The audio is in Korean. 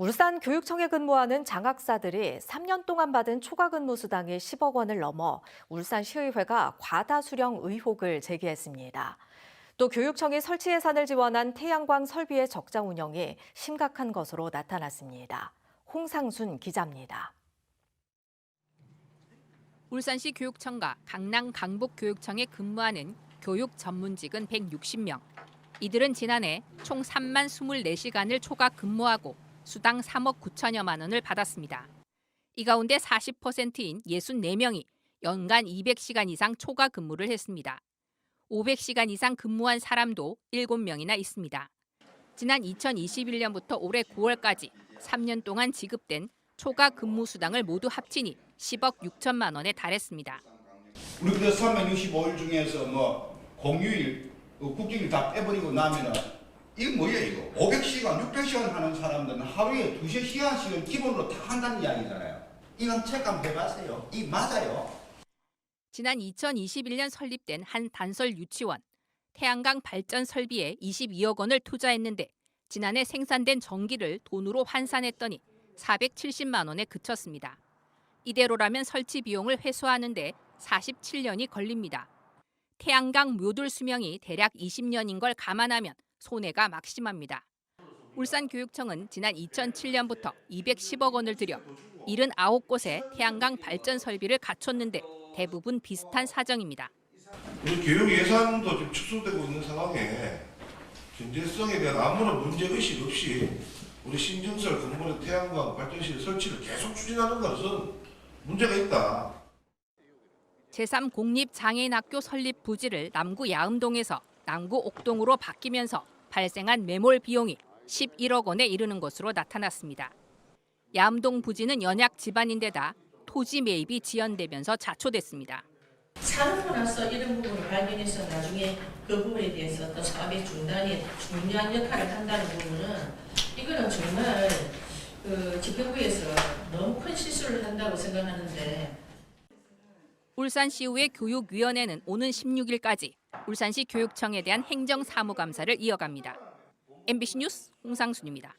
울산 교육청에 근무하는 장학사들이 3년 동안 받은 초과 근무 수당이 10억 원을 넘어 울산시의회가 과다 수령 의혹을 제기했습니다. 또 교육청이 설치 예산을 지원한 태양광 설비의 적자 운영이 심각한 것으로 나타났습니다. 홍상순 기자입니다. 울산시 교육청과 강남 강북교육청에 근무하는 교육 전문직은 160명. 이들은 지난해 총 3만 24시간을 초과 근무하고 수당 3억 9천여만 원을 받았습니다. 이 가운데 40%인 64명이 연간 200시간 이상 초과 근무를 했습니다. 500시간 이상 근무한 사람도 7명이나 있습니다. 지난 2021년부터 올해 9월까지 3년 동안 지급된 초과 근무 수당을 모두 합치니 10억 6천만 원에 달했습니다. 우리 그 365일 중에서 뭐 공휴일, 어, 국경일 다 빼버리고 나면은 이거 뭐예요 이거? 500시간, 600시간 하는 사람들은 하루에 2, 3시간씩은 기본으로 다 한다는 이야기잖아요. 이건 체감 해봤어요. 이 맞아요. 지난 2021년 설립된 한 단설 유치원 태양광 발전 설비에 22억 원을 투자했는데 지난해 생산된 전기를 돈으로 환산했더니 470만 원에 그쳤습니다. 이대로라면 설치 비용을 회수하는데 47년이 걸립니다. 태양광 묘돌 수명이 대략 20년인 걸 감안하면 손해가 막심합니다. 울산교육청은 지난 2007년부터 210억 원을 들여 79곳에 태양광 발전 설비를 갖췄는데 대부분 비슷한 사정입니다. 교육 예산도 지금 축소되고 있는 상황에 경제성에 대한 아무런 문제의식 없이 우리 신증설 건물의 태양광 발전실 설치를 계속 추진하는 것은 문제가 있다. 제3 공립장애인학교 설립 부지를 남구 야음동에서 남구 옥동으로 바뀌면서 발생한 매몰 비용이 11억 원에 이르는 것으로 나타났습니다. 야음동 부지는 연약 집안인데다 토지 매입이 지연되면서 자초됐습니다. 사놓고 나서 이런 부분을 발견해서 나중에 그 부분에 대해서 또 사업의 중단이 중요한 역할을 한다는 부분은 이거는 정말 그 집행부에서 너무 큰 실수를 한다고 생각하는데 울산시의회 교육위원회는 오는 16일까지 울산시 교육청에 대한 행정 사무감사를 이어갑니다. MBC 뉴스 홍상순입니다.